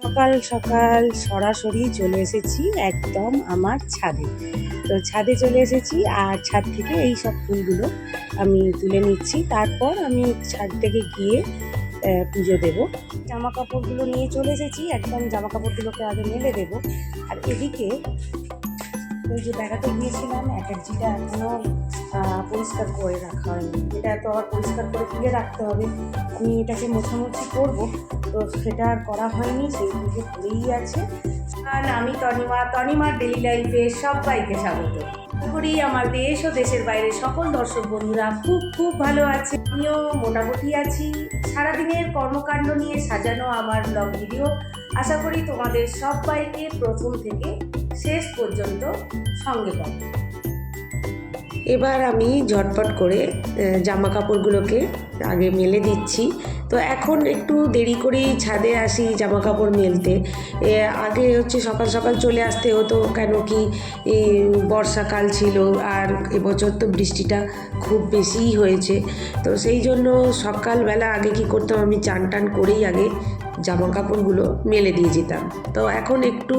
সকাল সকাল সরাসরি চলে এসেছি একদম আমার ছাদে। তো ছাদে চলে এসেছি আর ছাদ থেকে এই সব ফুলগুলো আমি তুলে নিচ্ছি। তারপর আমি ছাদ থেকে গিয়ে পুজো দেবো। জামা কাপড়গুলো নিয়ে চলে এসেছি, একদম জামা কাপড়গুলোকে আগে মেলে দেবো। আর এদিকে ওই যে বেড়াতে গিয়েছিলাম অ্যাটার্জিটা এখনও পরিষ্কার করে রাখা হয়নি। এটা তো আবার পরিষ্কার করে তুলে রাখতে হবে। আমি এটাকে মোছামুছি করব। তো সেটা আর করা হয়নি, সেই দিকে পড়েই আছে। আর আমি তনিমা, তনিমার ডেলি লাইফে সবাইকে স্বাগত। করি আমার দেশ ও দেশের বাইরে সকল দর্শক বন্ধুরা খুব খুব ভালো আছে। আমিও মোটামুটি আছি। সারাদিনের কর্মকাণ্ড নিয়ে সাজানো আমার ব্লগ ভিডিও আশা করি তোমাদের সবাইকে প্রথম থেকে শেষ পর্যন্ত সঙ্গে পাবো। এবার আমি ঝটপট করে জামা কাপড়গুলোকে আগে মেলে দিচ্ছি। তো এখন একটু দেরি করেই ছাদে আসি জামা কাপড় মেলতে আগে হচ্ছে সকাল সকাল চলে আসতে হতো, কেন কি বর্ষাকাল ছিল আর এবছর তো বৃষ্টিটা খুব বেশিই হয়েছে। তো সেই জন্য সকালবেলা আগে কি করতাম, আমি চান টান করেই আগে জামা কাপড়গুলো মেলে দিয়ে যেতাম। তো এখন একটু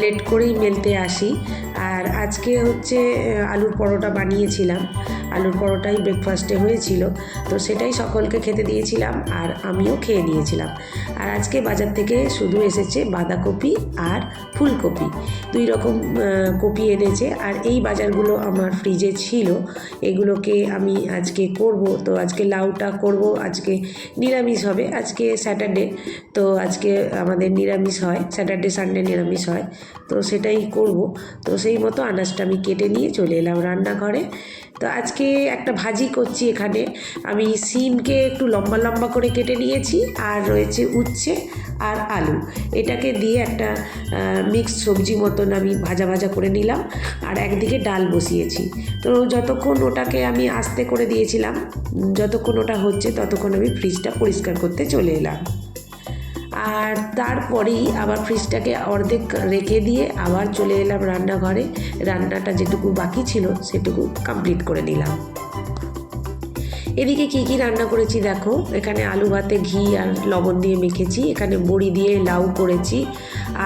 লেট করেই মেলতে আসি। আর আজকে হচ্ছে আলুর পরোটা বানিয়েছিলাম। আলুর পরোটাই ব্রেকফাস্টে হয়েছিল। তো সেটাই সকলকে খেতে দিয়েছিলাম আর আমিও খেয়ে নিয়েছিলাম। আর আজকে বাজার থেকে শুধু এসেছে বাঁধাকপি আর ফুলকপি। দুই রকম কপি এনেছে। আর এই বাজারগুলো আমার ফ্রিজে ছিল। এগুলোকে আমি আজকে করব। তো আজকে লাউটা করব। আজকে নিরামিষ হবে। আজকে স্যাটারডে তো আজকে আমাদের নিরামিষ হয় স্যাটারডে সানডে নিরামিষ হয়, তো সেটাই করব। তো সেই মতো আনাজটা আমি কেটে নিয়ে চলে এলাম রান্নাঘরে। তো আজকে একটা ভাজি করছি এখানে। আমি সিমকে একটু লম্বা লম্বা করে কেটে নিয়েছি, আর রয়েছে উচ্ছে আর আলু। এটাকে দিয়ে একটা মিক্স সবজি মতন আমি ভাজা ভাজা করে নিলাম, আর একদিকে ডাল বসিয়েছি। তো যতক্ষণ ওটাকে আমি আস্তে করে দিয়েছিলাম, যতক্ষণ ওটা হচ্ছে ততক্ষণ আমি ফ্রিজটা পরিষ্কার করতে চলে এলাম। আর তারপরেই আবার ফ্রিজটাকে অর্ধেক রেখে দিয়ে আবার চলে এলাম রান্নাঘরে। রান্নাটা যেটুকু বাকি ছিল, সেটুকু কমপ্লিট করে নিলাম। এদিকে কি কি রান্না করেছি দেখো? এখানে আলু ভাতে ঘি আর লবণ দিয়ে মেখেছি। এখানে বড়ি দিয়ে লাউ করেছি।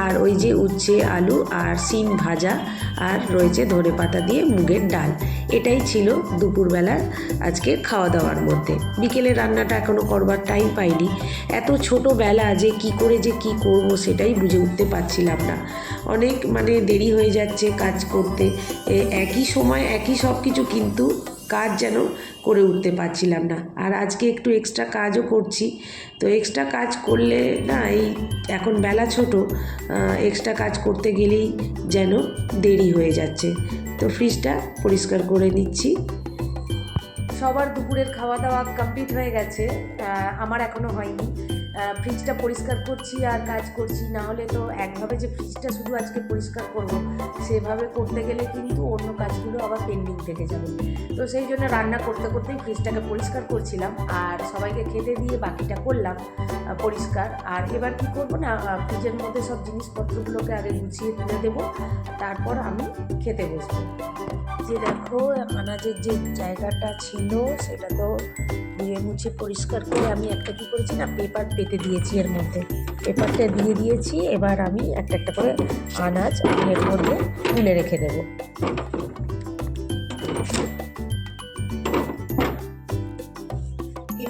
আর ওই যে উচ্ছে আলু আর সিম ভাজা আর রয়েছে ধনে পাতা দিয়ে মুগের ডাল। এটাই ছিল দুপুরবেলার আজকে খাওয়া দাওয়ার মধ্যে। বিকেলে রান্নাটা এখনও করবার টাইম পাইনি। এত ছোট বেলা যে কি করে যে কি করব সেটাই বুঝে উঠতে পারছিলাম না। অনেক মানে দেরি হয়ে যাচ্ছে কাজ করতে। একই সময় একই সব কিছু কিন্তু কাজ যেন করে উঠতে পারছিলাম না। আর আজকে একটু এক্সট্রা কাজও করছি। তো এক্সট্রা কাজ করলে না, এই এখন বেলা ছোট এক্সট্রা কাজ করতে গেলেই যেন দেরি হয়ে যাচ্ছে। তো ফ্রিজটা পরিষ্কার করে নিচ্ছি। সবার দুপুরের খাওয়া দাওয়া কমপ্লিট হয়ে গেছে। আমার এখনও হয়নি। ফ্রিজটা পরিষ্কার করছি আর কাজ করছি। না হলে তো একভাবে যে ফ্রিজটা শুধু আজকে পরিষ্কার করব, সেভাবে করতে গেলে কিন্তু অন্য কাজগুলো আবার পেন্ডিং থেকে যাবে। তো সেই জন্য রান্না করতে করতেই ফ্রিজটাকে পরিষ্কার করছিলাম আর সবাইকে খেতে দিয়ে বাকিটা করলাম পরিষ্কার। আর এবার কি করব না ফ্রিজের মধ্যে সব জিনিসপত্রগুলোকে আগে গুছিয়ে তুলে দেবো, তারপর আমি খেতে বসবো। যে দেখো আনাজের যে জায়গাটা ছিল সেটা তো ধুয়ে মুছে পরিষ্কার করে আমি একটা কি করেছি না, পেপার পেতে দিয়েছি এর মধ্যে। পেপারটা দিয়ে দিয়েছি, এবার আমি একটা একটা করে আনাজ আমি এর মধ্যে তুলে রেখে দেবো।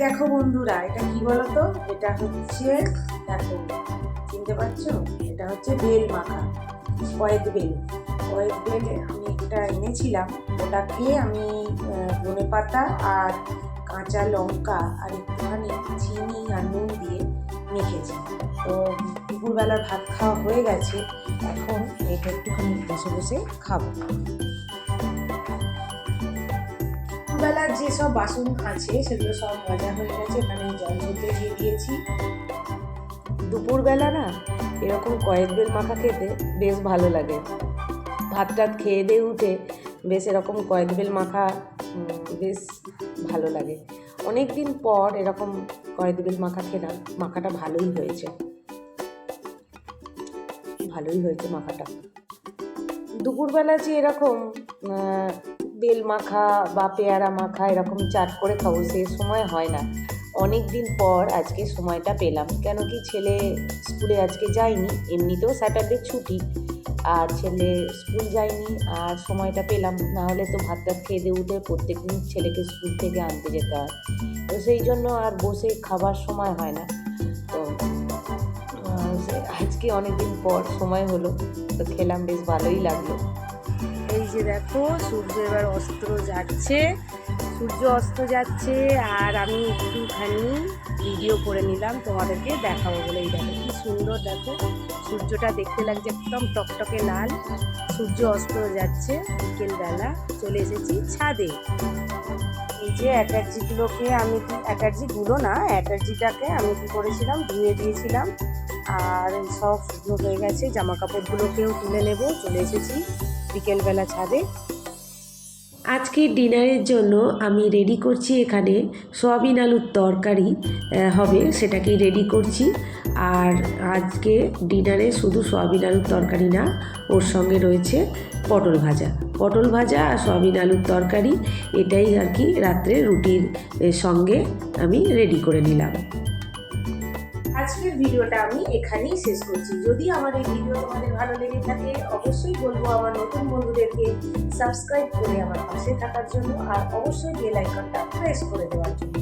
দেখো বন্ধুরা, এটা কি বলতো? এটা হচ্ছে, দেখো, চিনতে পারছ? এটা হচ্ছে বেল মাখা, কয়েক বেল। কয়েক বেল আমি একটা এনেছিলাম ওটাকে আমি ধনে পাতা আর কাঁচা লঙ্কা আর একটুখানি চিনি আর নুন দিয়ে মেখেছি। তো দুপুরবেলার ভাত খাওয়া হয়ে গেছে, এখন এটা একটুখানি বসে বসে খাব। দুপুরবেলার যেসব বাসন আছে সেগুলো সব মজা হয়ে গেছে, এখানে জল মধ্যে দিয়ে দিয়েছি। দুপুরবেলা না, এরকম কয়েক মাখা খেতে বেশ ভালো লাগে। ভাত টাত খেয়ে দিয়ে উঠে বেশ এরকম কয়েক বেল মাখা বেশ ভালো লাগে। অনেক দিন পর এরকম কয়েক বেল মাখা খেলাম, মাখাটা ভালোই হয়েছে। ভালোই হয়েছে মাখাটা। দুপুরবেলা যে এরকম বেল মাখা বা পেয়ারা মাখা এরকম চাট করে খাব সে সময় হয় না। অনেক দিন পর আজকে সময়টা পেলাম। কেন কি ছেলে স্কুলে আজকে যায়নি, এমনিতেও স্যাটারডে ছুটি। আর ছেলে স্কুল যায়নি, আর সময়টা পেলাম না হলে তো ভাত টাত খেয়ে দিয়ে উঠে প্রত্যেক দিন ছেলেকে স্কুল থেকে আনতে যেতে হয়। তো সেই জন্য আর বসে খাবার সময় হয় না। তো আজকে অনেক দিন পর সময় হলো, তো খেলাম, বেশ ভালোই লাগল। এই যে দেখো, সূর্য এবার অস্ত যাচ্ছে সূর্য অস্ত যাচ্ছে আর আমি একটুখানি ভিডিও করে নিলাম, তোমাদেরকে দেখাবো বলে। এই দেখো কি সুন্দর দেখো, সূর্যটা দেখতে লাগছে একদম টকটকে লাল। সূর্য অস্ত যাচ্ছে বিকেলবেলা, চলে এসেছি ছাদে। এই যে অ্যাটার্জিগুলোকে আমি কি অ্যাটার্জিগুলো না, অ্যাটার্জিটাকে আমি কি করেছিলাম, ধুয়ে দিয়েছিলাম। আর সব হয়ে গেছে জামা কাপড়গুলোকেও তুলে নেব, চলে এসেছি বিকেলবেলা ছাদে। আজকে ডিনারের জন্য আমি রেডি করছি এখানে সয়াবিন আলুর তরকারি হবে সেটাকেই রেডি করছি। আর আজকে ডিনারে শুধু সয়াবিন আলুর তরকারি না, ওর সঙ্গে রয়েছে পটল ভাজা। পটল ভাজা আর সয়াবিন আলুর তরকারি, এটাই আর কি রাত্রে রুটির সঙ্গে আমি রেডি করে নিলাম। ভিডিওটা আমি এখানেই শেষ করছি। যদি আমার এই ভিডিও তোমাদের ভালো লেগে থাকে, অবশ্যই বলব আমার নতুন বন্ধুদেরকে সাবস্ক্রাইব করে আমার পাশে থাকার জন্য, আর অবশ্যই বেল আইকনটা প্রেস করে দেওয়ার জন্য।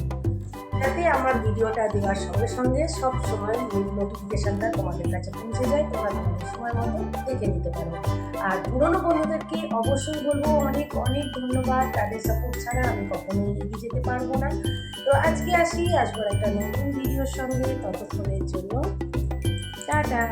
যাতে আমার ভিডিওটা দেওয়ার সঙ্গে সঙ্গে সব সময় নোটিফিকেশনটা তোমাদের কাছে পৌঁছে যায়, তোমরা তোমাদের সময় মতো দেখে নিতে পারো আর পুরনো বন্ধুদেরকে অবশ্যই বলব, অনেক অনেক ধন্যবাদ। তাদের সাপোর্ট ছাড়া আমি কখনোই এগিয়ে যেতে পারব না। তো আজকে আসি আসব একটা নতুন ভিডিওর সঙ্গে। ততক্ষণের জন্য, টাটা।